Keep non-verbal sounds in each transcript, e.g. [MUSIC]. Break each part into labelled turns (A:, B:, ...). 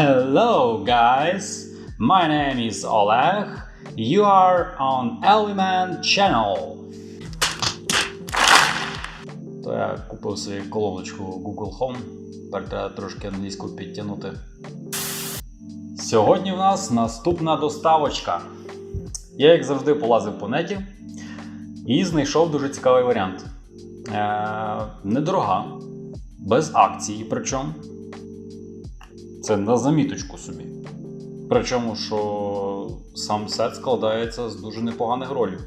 A: Hello, guys. My name is Oleg. You are on Element Channel. То я купив собі колоночку Google Home. Тепер треба трошки англійську підтягнути. Сьогодні в нас наступна доставочка. Я, як завжди, полазив по неті і знайшов дуже цікавий варіант. Е, недорога, без акції, причому. Це на заміточку собі. Причому, що сам сет складається з дуже непоганих ролів.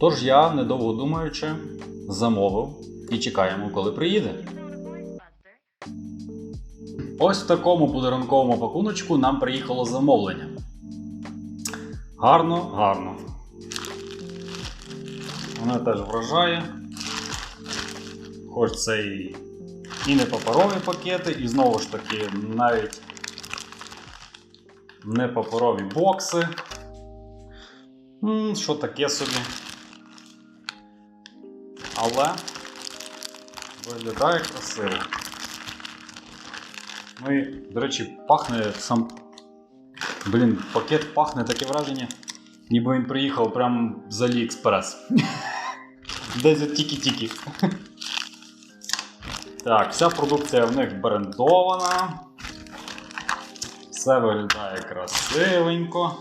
A: Тож я, недовго думаючи, замовив і чекаємо, коли приїде. Ось в такому подарунковому пакуночку нам приїхало замовлення. Гарно, гарно. Вона теж вражає. Хоч це і, і не паперові пакети, і знову ж таки навіть не паперові бокси. Що таке собі? Але виглядає красиво. Ну і, до речі, пахне сам. Блін, пакет пахне таке враження, ніби він приїхав прямо з Аліекспрес. [LAUGHS] Десь тільки-тільки. Так, вся продукція в них брендована. Все виглядає красивенько.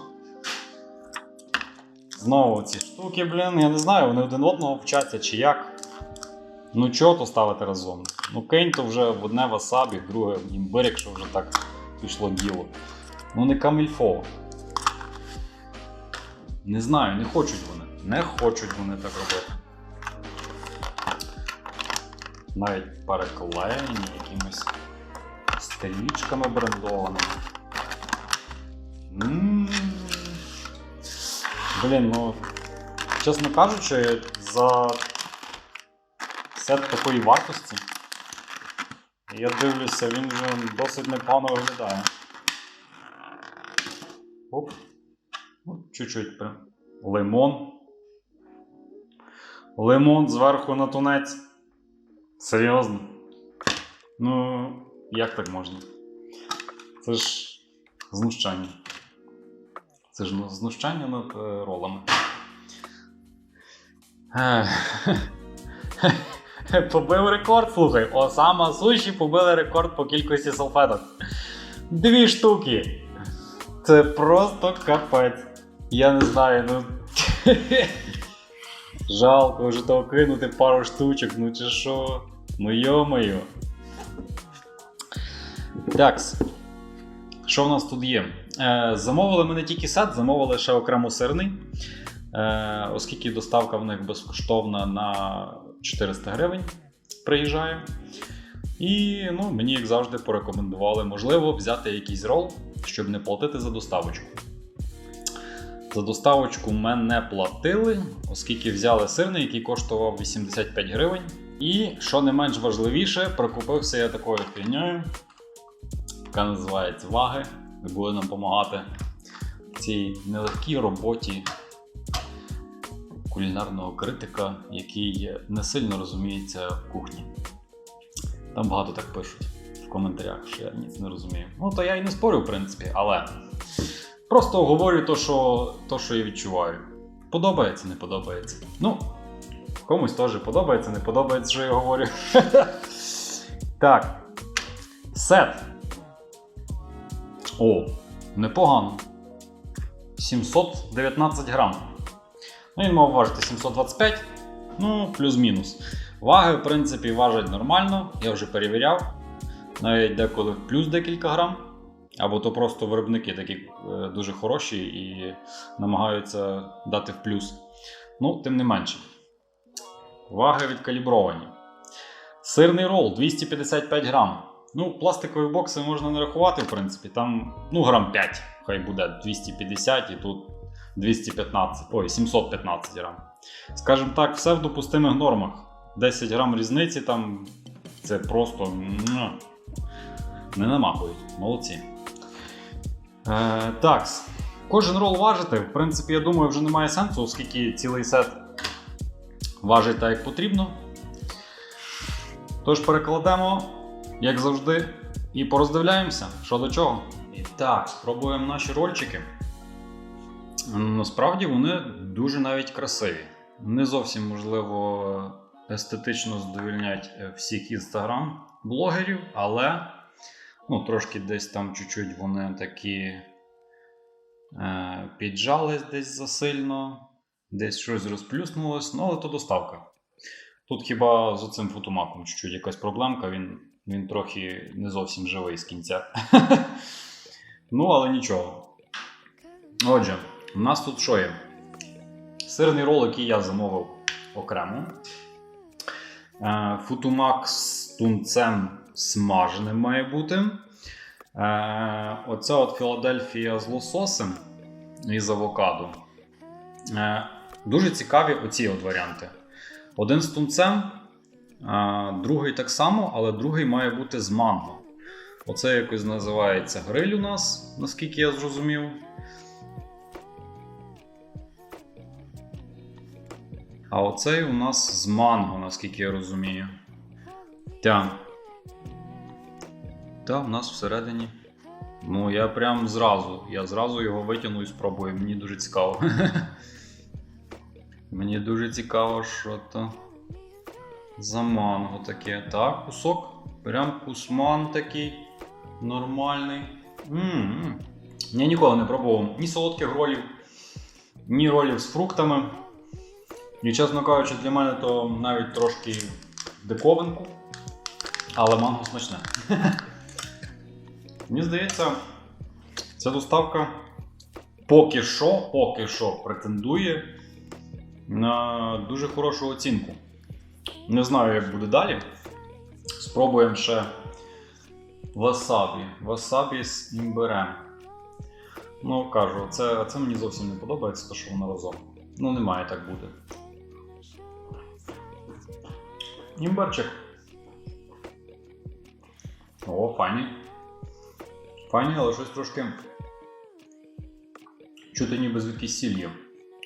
A: Знову ці штуки, блін, я не знаю, вони один одного вчаться чи як. Ну чого то ставити разом? Ну кинь то вже в одне васабі, в друге імбир, якщо вже так пішло діло. Ну не камільфо. Не знаю, не хочуть вони. Не хочуть вони так робити. Навіть переклеєні якимись стрічками брендованими. Блін, ну, чесно кажучи, за сет такої вартості. Я дивлюся, він вже досить непогано виглядає. Оп. Ну, чуть-чуть прям. Лимон. Лимон зверху на тунець. Серйозно? Ну, як так можна? Це ж знущання. Це ж ну, знущання над е, ролами. [LAUGHS] Побив рекорд, слухай. Осама суші побили рекорд по кількості салфеток. Дві штуки. Це просто капець. Я не знаю, ну. [LAUGHS] Жалко вже того кинути пару штучок, ну чи що? Ну йо-моє. Такс. Що в нас тут є? Е, замовили ми не тільки сет, замовили ще окремо сирний. Е, оскільки доставка в них безкоштовна на 400 гривень приїжджає. І ну, мені, як завжди, порекомендували, можливо, взяти якийсь рол, щоб не платити за доставочку. За доставочку ми не платили, оскільки взяли сирний, який коштував 85 гривень. І, що не менш важливіше, прикупився я такою фігньою, яка називається ваги, і буде нам допомагати в цій нелегкій роботі кулінарного критика, який не сильно розуміється в кухні. Там багато так пишуть в коментарях, що я ніц не розумію. Ну, то я і не спорю, в принципі, але просто говорю то, що, то, що я відчуваю. Подобається, не подобається. Ну, комусь теж подобається, не подобається, що я говорю. [LAUGHS] Так. Сет. О, непогано. 719 грам. Ну, він мав важити 725, ну, плюс-мінус. Ваги, в принципі, важать нормально, я вже перевіряв. Навіть деколи в плюс декілька грам. Або то просто виробники такі е, дуже хороші і намагаються дати в плюс. Ну, тим не менше. Ваги відкалібровані. Сирний рол 255 грам. Ну, пластикові бокси можна не рахувати, в принципі. Там ну, грам 5, хай буде 250 і тут 215, ой, 715 грам. Скажімо так, все в допустимих нормах. 10 грам різниці там це просто не намахують. Молодці. Е, так, кожен рол важити, в принципі, я думаю, вже немає сенсу, оскільки цілий сет важить так, як потрібно. Тож перекладемо, як завжди, і пороздивляємося, що до чого. І так, спробуємо наші рольчики. Насправді вони дуже навіть красиві. Не зовсім, можливо, естетично задовільнять е, всіх інстаграм-блогерів, але ну, трошки десь там чуть-чуть вони такі е, піджались десь засильно, десь щось розплюснулось, ну але то доставка. Тут хіба з оцим фотомаком чуть-чуть якась проблемка, він, він трохи не зовсім живий з кінця. [LAUGHS] ну, але нічого. Отже, у нас тут що є? Сирний рол, який я замовив окремо. Е, Футумак з тунцем смаженим має бути. Е, Оце от Філадельфія з лососем і з авокадо. Дуже цікаві оці от варіанти. Один з тунцем, другий так само, але другий має бути з манго. Оце якось називається гриль у нас, наскільки я зрозумів. А оцей у нас з манго, наскільки я розумію. Та. Та, у нас всередині. Ну, я прям зразу. Я зразу його витягну і спробую. Мені дуже цікаво. [LAUGHS] Мені дуже цікаво, що то за манго таке. Так, кусок. Прям кусман такий нормальний. М-м. Я ніколи не пробував ні солодких ролів, ні ролів з фруктами. І, чесно кажучи, для мене то навіть трошки диковинку. Але манго смачне. [LAUGHS] Мені здається, ця доставка поки що, поки що претендує на дуже хорошу оцінку. Не знаю, як буде далі. Спробуємо ще васабі. Васабі з імбирем. Ну, кажу, це, це мені зовсім не подобається, то що воно разом. Ну, не має так бути. Імберчик. О, файні. Файні, але щось трошки. Чути ніби звідки сіль є.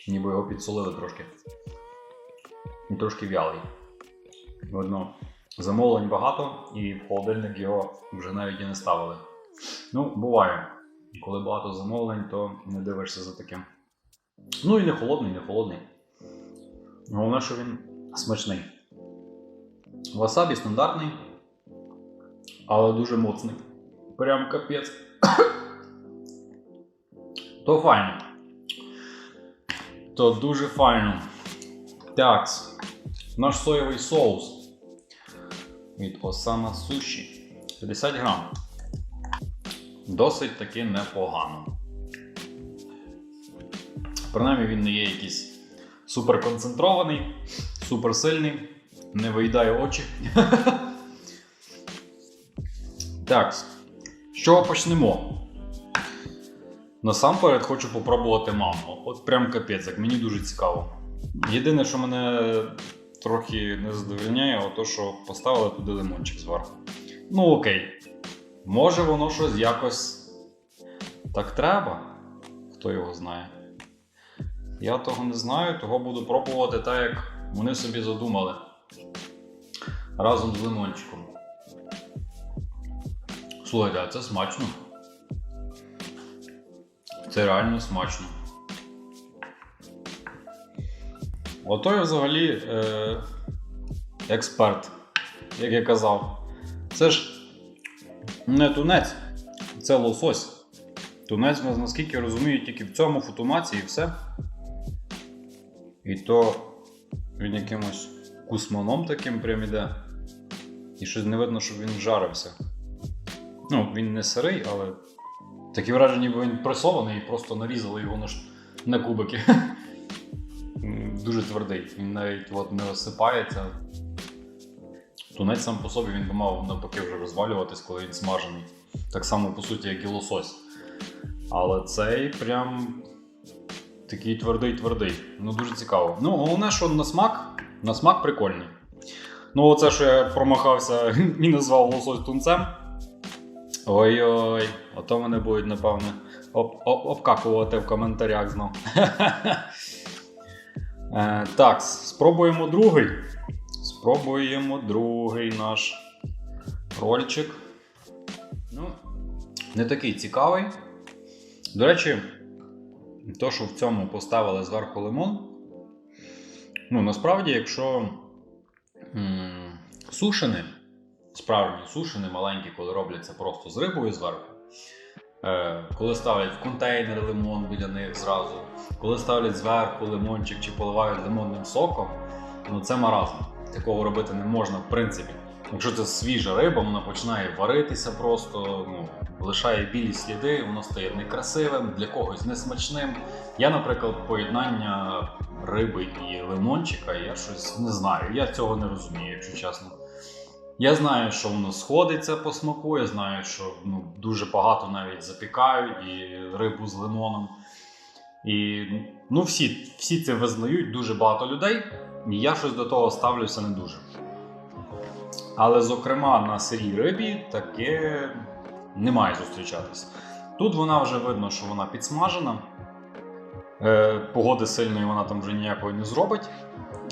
A: Ніби його підсолили трошки. І трошки вялий. Видно, замовлень багато, і в холодильник його вже навіть і не ставили. Ну, буває. Коли багато замовлень, то не дивишся за таким. Ну і не холодний, не холодний. Головне, що він смачний. Васабі стандартний, але дуже моцний. Прям капець. [COUGHS] То файно. То дуже файно. Так, наш соєвий соус від Осама Суші. 50 грам. Досить таки непогано. Принаймні він не є якийсь суперконцентрований, суперсильний, не виїдає очі. [LAUGHS] Так, з чого почнемо? Насамперед хочу попробувати манго. От прям капець, як мені дуже цікаво. Єдине, що мене трохи не задовольняє, то що поставили туди лимончик зверху. Ну окей. Може воно щось якось так треба? Хто його знає? Я того не знаю, того буду пробувати так, як вони собі задумали. Разом з лимончиком. Слухайте, а це смачно. Це реально смачно. Ото я взагалі е, експерт, як я казав. Це ж не тунець, це лосось. Тунець, наскільки я розумію, тільки в цьому фотомаці і все. І то він якимось кусманом таким прям іде. І щось не видно, щоб він жарився. Ну, він не сирий, але таке враження, ніби він пресований і просто нарізали його на, ш- на кубики. [LAUGHS] Дуже твердий. Він навіть от не розсипається. Тунець сам по собі він би мав навпаки вже розвалюватись, коли він смажений. Так само, по суті, як і лосось. Але цей прям такий твердий-твердий. Ну, дуже цікаво. Ну, головне, що на смак, на смак прикольний. Ну, оце, що я промахався [LAUGHS] і назвав лосось тунцем. Ой-ой, ото мене будуть, об, обкакувати в коментарях знов. [LAUGHS] Е, так, спробуємо другий. Спробуємо другий наш рольчик. Ну, не такий цікавий. До речі, то, що в цьому поставили зверху лимон. Ну, насправді, якщо м- сушини, справжні сушини маленькі, коли робляться просто з рибою зверху, е- коли ставлять в контейнер лимон біля них зразу, коли ставлять зверху лимончик чи поливають лимонним соком, ну це маразм. Такого робити не можна в принципі. Якщо це свіжа риба, вона починає варитися просто, ну, лишає білі сліди, воно стає некрасивим, для когось несмачним. Я, наприклад, поєднання риби і лимончика, я щось не знаю. Я цього не розумію, якщо чесно. Я знаю, що воно сходиться по смаку, я знаю, що ну, дуже багато навіть запікають і рибу з лимоном. І ну, всі, всі це визнають, дуже багато людей, і я щось до того ставлюся не дуже. Але, зокрема, на сирій рибі таке не має зустрічатись. Тут вона вже видно, що вона підсмажена. Е, погоди сильної вона там вже ніякої не зробить.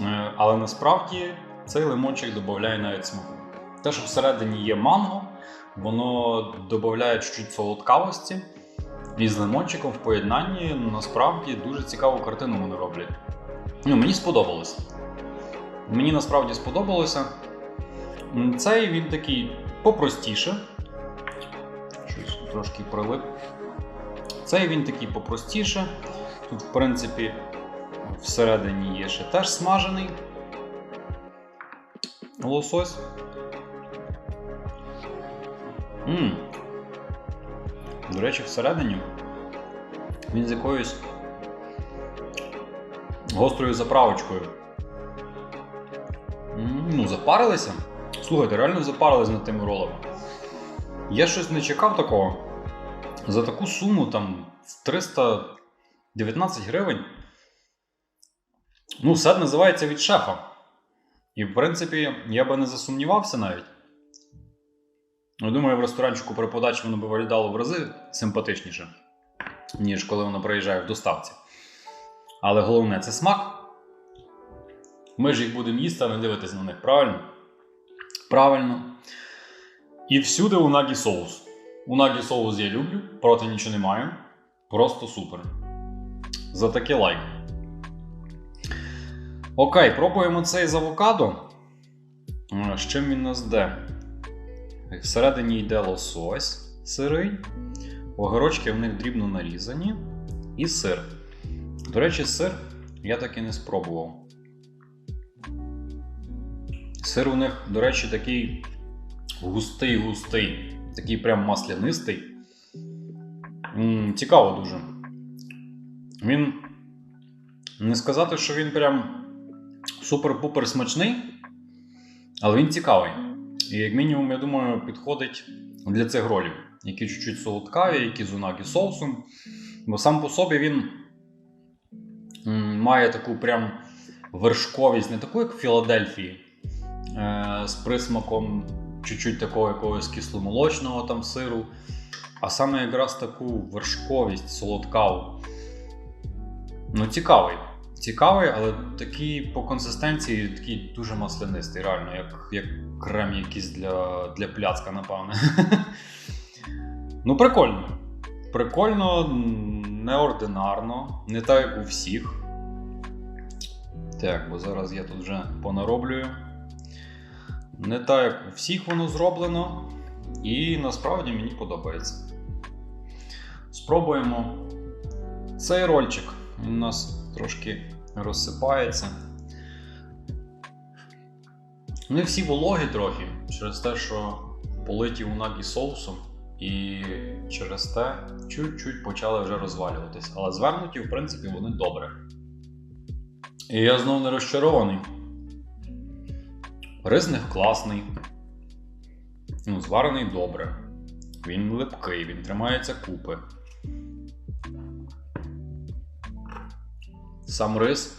A: Е, але насправді цей лимончик додає навіть смаку. Те, що всередині є манго, воно додає чуть солодкавості. І з лимончиком в поєднанні насправді дуже цікаву картину вони роблять. Ну, мені сподобалося. Мені насправді сподобалося. Цей він такий попростіше. Щось трошки прилип. Цей він такий попростіше. Тут, в принципі, всередині є ще теж смажений лосось. М До речі, всередині він з якоюсь гострою заправочкою. Ну, запарилися. Слухайте, реально запарились над тими ролами. Я щось не чекав такого. За таку суму там в 319 гривень. Ну, сет називається від шефа. І, в принципі, я би не засумнівався навіть. Ну, думаю, в ресторанчику при подачі воно би виглядало в рази симпатичніше, ніж коли воно приїжджає в доставці. Але головне це смак. Ми ж їх будемо їсти, а не дивитись на них, правильно? Правильно. І всюди унагі соус. Унагі соус я люблю, проти нічого не маю. Просто супер. За таке лайк. Окей, пробуємо цей з авокадо. А, З чим він нас де? Всередині йде лосось сирий, огірочки в них дрібно нарізані, і сир. До речі, сир я так і не спробував. Сир у них, до речі, такий густий-густий, такий прям маслянистий. Цікаво дуже. Він. Не сказати, що він прям супер-пупер смачний, але він цікавий. І як мінімум, я думаю, підходить для цих ролів, які чуть-чуть солодкаві, які з унагі соусом. Бо сам по собі він має таку прям вершковість, не таку, як в Філадельфії, е, з присмаком чуть-чуть такого якогось кисломолочного там сиру, а саме якраз таку вершковість солодкаву. Ну, цікавий. Цікавий, але такий по консистенції такий дуже маслянистий, реально, як, як крем якийсь для, для пляцка, напевне. [LAUGHS] ну, прикольно. Прикольно, неординарно, не так, як у всіх. Так, бо зараз я тут вже понароблюю. Не так, як у всіх воно зроблено. І насправді мені подобається. Спробуємо цей рольчик. Він у нас трошки розсипається. Вони всі вологі трохи через те, що политі унагі соусом, і через те чуть-чуть почали вже розвалюватись. Але звернуті, в принципі, вони добре. І я знову не розчарований. Рис них класний. Ну, зварений добре. Він липкий, він тримається купи. Сам рис.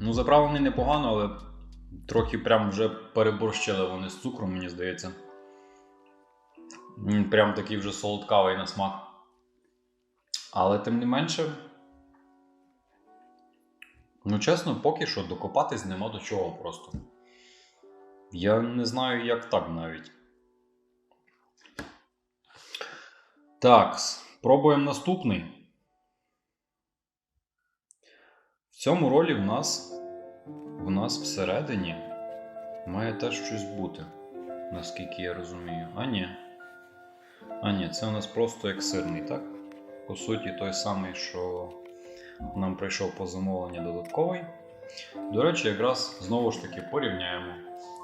A: Ну, заправлений непогано, але трохи прям вже переборщили вони з цукром, мені здається. Прям такий вже солодкавий на смак. Але тим не менше. Ну, чесно, поки що докопатись нема до чого просто. Я не знаю, як так навіть. Так, пробуємо наступний. В цьому ролі в нас, в нас всередині має теж щось бути, наскільки я розумію. А ні. А ні, це у нас просто як сирний, так? По суті, той самий, що нам прийшов по замовленню додатковий. До речі, якраз знову ж таки порівняємо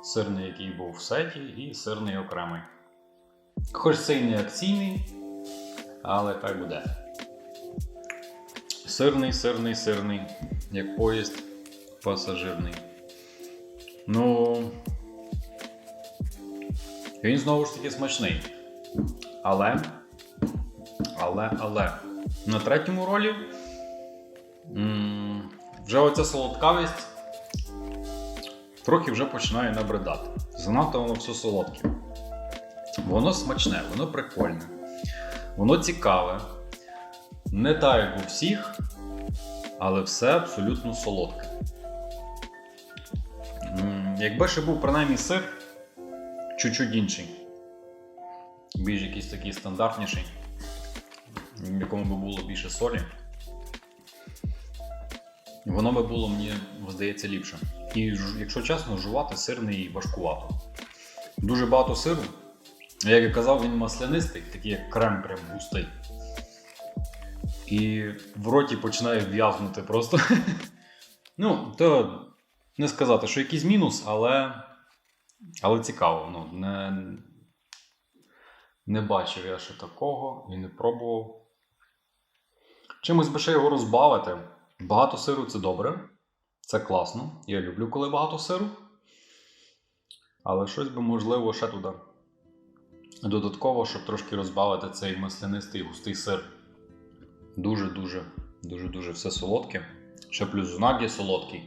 A: сирний, який був в сеті, і сирний окремий. Хоч це і не акційний, але хай буде. Сирний, сирний, сирний, як поїзд пасажирний. Ну. Він знову ж таки смачний. Але. Але, але. На третьому ролі. м, Вже оця солодкавість трохи вже починає набридати. Занадто воно все солодке. Воно смачне, воно прикольне, воно цікаве. Не так, як у всіх, але все абсолютно солодке. Якби ще був принаймні сир, чуть-чуть інший. Більш якийсь такий стандартніший, в якому би було більше солі. Воно би було, мені здається, ліпше. І якщо чесно, жувати сирний важкувато. Дуже багато сиру. Як я казав, він маслянистий, такий як крем прям густий. І в роті починає в'язнути просто. [LAUGHS] ну, то не сказати, що якийсь мінус, але, але цікаво. Ну, не, не бачив я ще такого і не пробував. Чимось би ще його розбавити. Багато сиру це добре. Це класно. Я люблю, коли багато сиру. Але щось би можливо ще туди. Додатково, щоб трошки розбавити цей маслянистий густий сир. Дуже-дуже, дуже-дуже все солодке. Ще плюс знак є солодкий.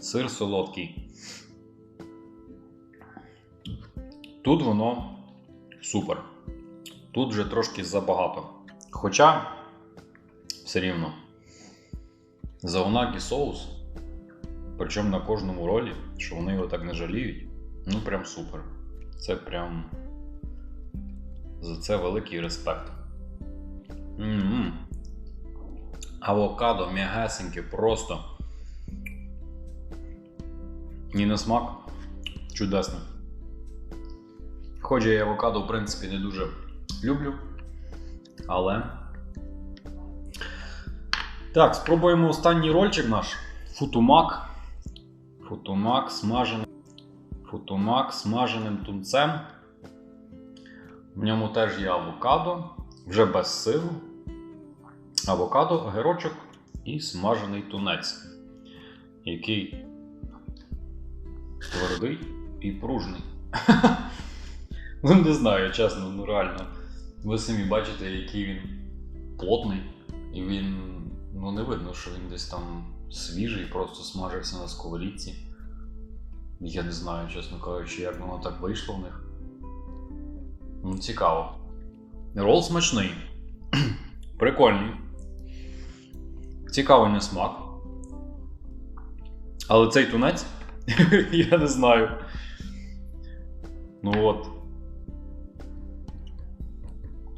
A: Сир солодкий. Тут воно супер. Тут вже трошки забагато. Хоча, все рівно, за унагі соус, причому на кожному ролі, що вони його так не жаліють, ну прям супер. Це прям. За це великий респект. м Авокадо м'ягесеньке просто. І на смак чудесне. Хоч я авокадо, в принципі, не дуже люблю. Але. Так, спробуємо останній рольчик наш. Футумак. Футумак смажений. Футумак смаженим тунцем. В ньому теж є авокадо, вже без сиру. Авокадо, огірочок і смажений тунець, який твердий і пружний. [LAUGHS] Ну, не знаю, чесно, ну реально. Ви самі бачите, який він плотний, і він ну, не видно, що він десь там свіжий, просто смажився на сковорідці. Я не знаю, чесно кажучи, як воно так вийшло в них. Ну, цікаво. Рол смачний. [CLEARS THROAT] Прикольний. Цікавий на смак. Але цей тунець, [LAUGHS] я не знаю. Ну от.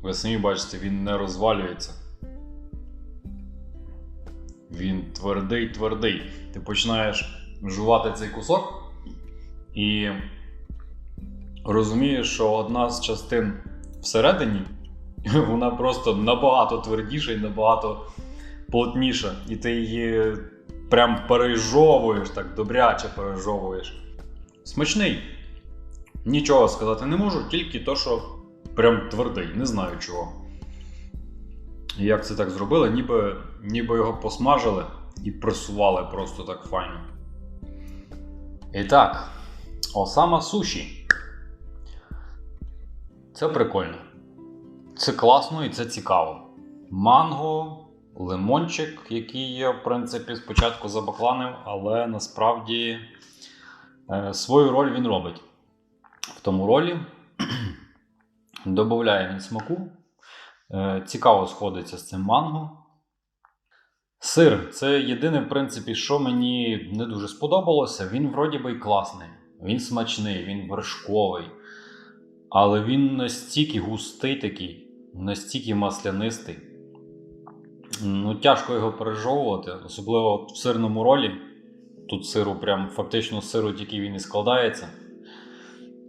A: Ви самі бачите, він не розвалюється. Він твердий, твердий. Ти починаєш жувати цей кусок і розумієш, що одна з частин всередині, [LAUGHS] вона просто набагато твердіша і набагато плотніша. І ти її прям пережовуєш, так добряче пережовуєш. Смачний. Нічого сказати не можу, тільки то, що прям твердий, не знаю чого. Як це так зробили, ніби, ніби його посмажили і пресували просто так файно. І так, Осама суші. Це прикольно. Це класно і це цікаво. Манго, лимончик, який я, в принципі, спочатку забакланив, але насправді е, свою роль він робить. В тому ролі [CLEARS THROAT] додає він смаку. Е, цікаво сходиться з цим манго. Сир це єдине, в принципі, що мені не дуже сподобалося. Він вроді би класний. Він смачний, він вершковий. Але він настільки густий такий. настільки маслянистий. Ну, тяжко його пережовувати, особливо в сирному ролі. Тут сиру, прям фактично сиру тільки він і складається.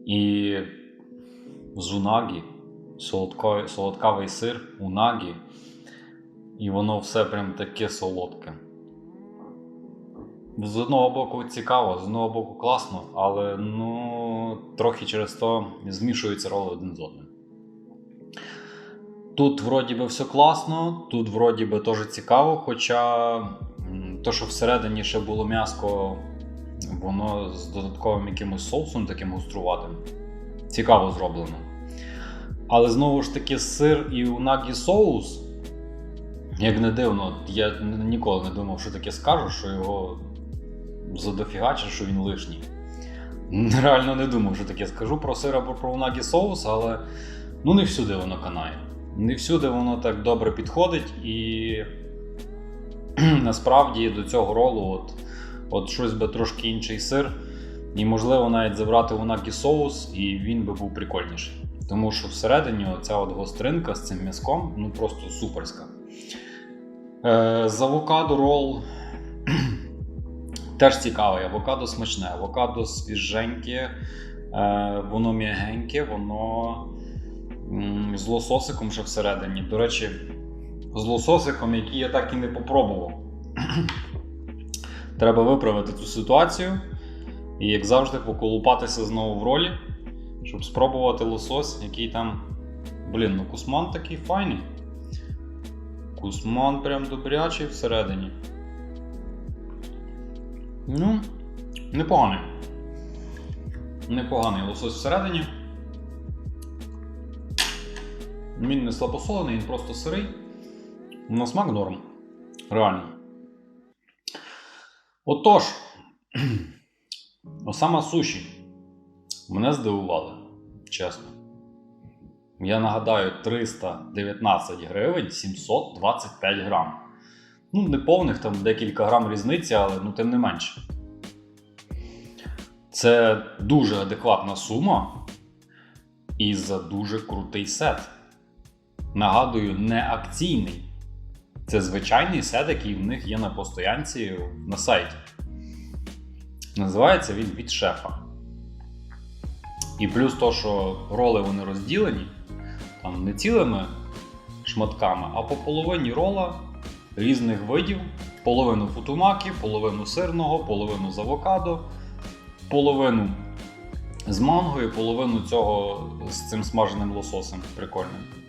A: І з унагі, солодкий, солодкавий сир, унагі. І воно все прям таке солодке. З одного боку цікаво, з одного боку класно, але ну, трохи через то змішуються роли один з одним. Тут вроді би все класно, тут вроді би теж цікаво, хоча то, що всередині ще було м'яско, воно з додатковим якимось соусом таким гоструватим. Цікаво зроблено. Але знову ж таки, сир і унагі соус, як не дивно, я ніколи не думав, що таке скажу, що його задофігачить, що він лишній. [LAUGHS] Реально не думав, що таке скажу про сир або про унагі соус, але ну не всюди воно канає. Не всюди воно так добре підходить, і [CLEARS THROAT] насправді до цього ролу от, от щось би трошки інший сир, і можливо навіть забрати унагі соус, і він би був прикольніший. Тому що всередині оця от гостринка з цим м'язком ну просто суперська. Е, з авокадо рол [CLEARS THROAT] теж цікавий. Авокадо смачне, авокадо свіженьке, е, воно м'ягеньке, воно з лососиком ще всередині. До речі, з лососиком, який я так і не попробував. [CLEARS THROAT] Треба виправити цю ситуацію. І, як завжди, поколупатися знову в ролі, щоб спробувати лосось, який там. Блін, ну кусман такий файний. Кусман прям добрячий всередині. Ну, непоганий. Непоганий лосось всередині. Він не слабосолений, він просто сирий. На смак норм. Реально. Отож, [CLEARS THROAT] саме суші мене здивували, чесно. Я нагадаю, 319 гривень 725 грам. Ну, не повних там декілька грам різниці, але ну тим не менше. Це дуже адекватна сума і за дуже крутий сет. Нагадую, не акційний. Це звичайний сет, який в них є на постоянці на сайті. Називається він від шефа. І плюс то, що роли вони розділені, там не цілими шматками, а по половині рола різних видів: половину футумаки, половину сирного, половину з авокадо, половину з манго і половину цього з цим смаженим лососем прикольним.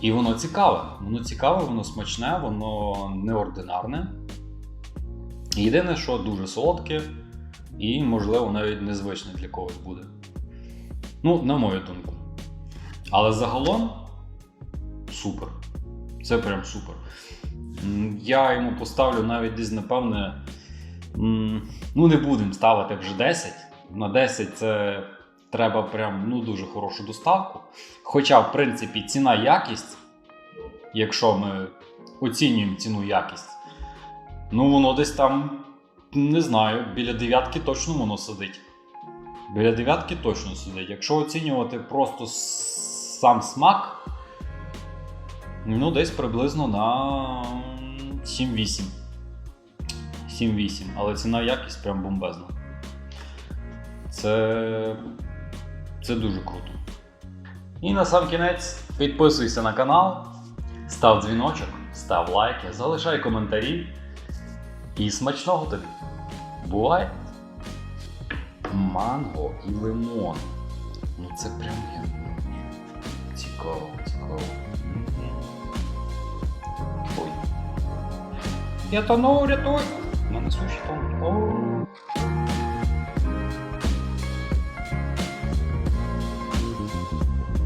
A: І воно цікаве. Воно цікаве, воно смачне, воно неординарне. Єдине, що дуже солодке і, можливо, навіть незвичне для когось буде. Ну, на мою думку. Але загалом супер. Це прям супер. Я йому поставлю навіть десь, напевне. Ну, не будемо ставити вже 10. На 10 це треба прям ну, дуже хорошу доставку. Хоча, в принципі, ціна якість, якщо ми оцінюємо ціну якість, ну воно десь там, не знаю, біля дев'ятки точно воно сидить. Біля дев'ятки точно сидить. Якщо оцінювати просто сам смак, ну десь приблизно на 7-8. 7-8, але ціна якість прям бомбезна. Це, це дуже круто. І на сам кінець підписуйся на канал, став дзвіночок, став лайки, залишай коментарі. І смачного тобі! Бувай! Манго і лимон. Ну це прям я. Цікаво, цікаво. Ой. Я тону, рятуй! У мене суші там.